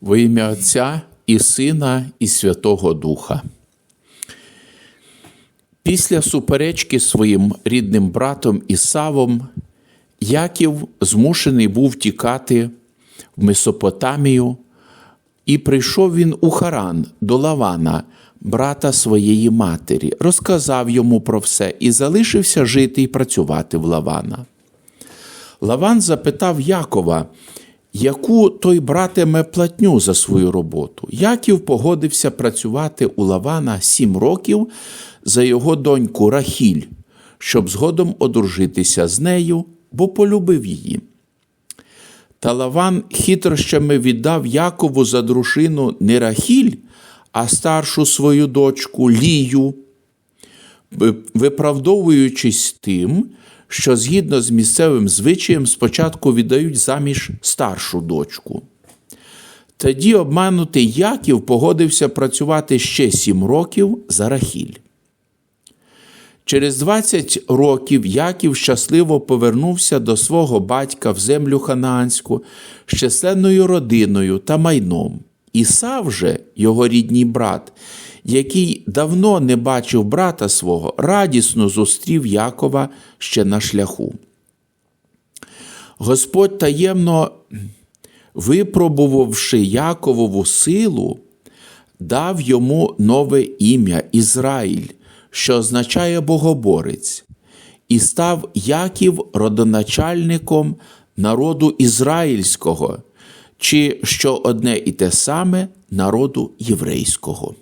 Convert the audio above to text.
Во ім'я Отця і Сина, і Святого Духа. Після суперечки своїм рідним братом Ісавом Яків змушений був тікати в Месопотамію, і прийшов він у Харан до Лавана, брата своєї матері, розказав йому про все і залишився жити і працювати в Лавана. Лаван запитав Якова, яку той братиме платню за свою роботу. Яків погодився працювати у Лавана сім років за його доньку Рахіль, щоб згодом одружитися з нею, бо полюбив її. Та Лаван хитрощами віддав Якову за дружину не Рахіль, а старшу свою дочку Лію, виправдовуючись тим, що згідно з місцевим звичаєм спочатку віддають заміж старшу дочку. Тоді обманутий Яків погодився працювати ще сім років за Рахіль. Через 20 років Яків щасливо повернувся до свого батька в землю ханаанську з численною родиною та майном. Ісав же, його рідній брат, який давно не бачив брата свого, радісно зустрів Якова ще на шляху. Господь таємно випробувавши Яковову силу, дав йому нове ім'я Ізраїль, що означає Богоборець, і став Яків родоначальником народу ізраїльського, чи що одне і те саме народу єврейського.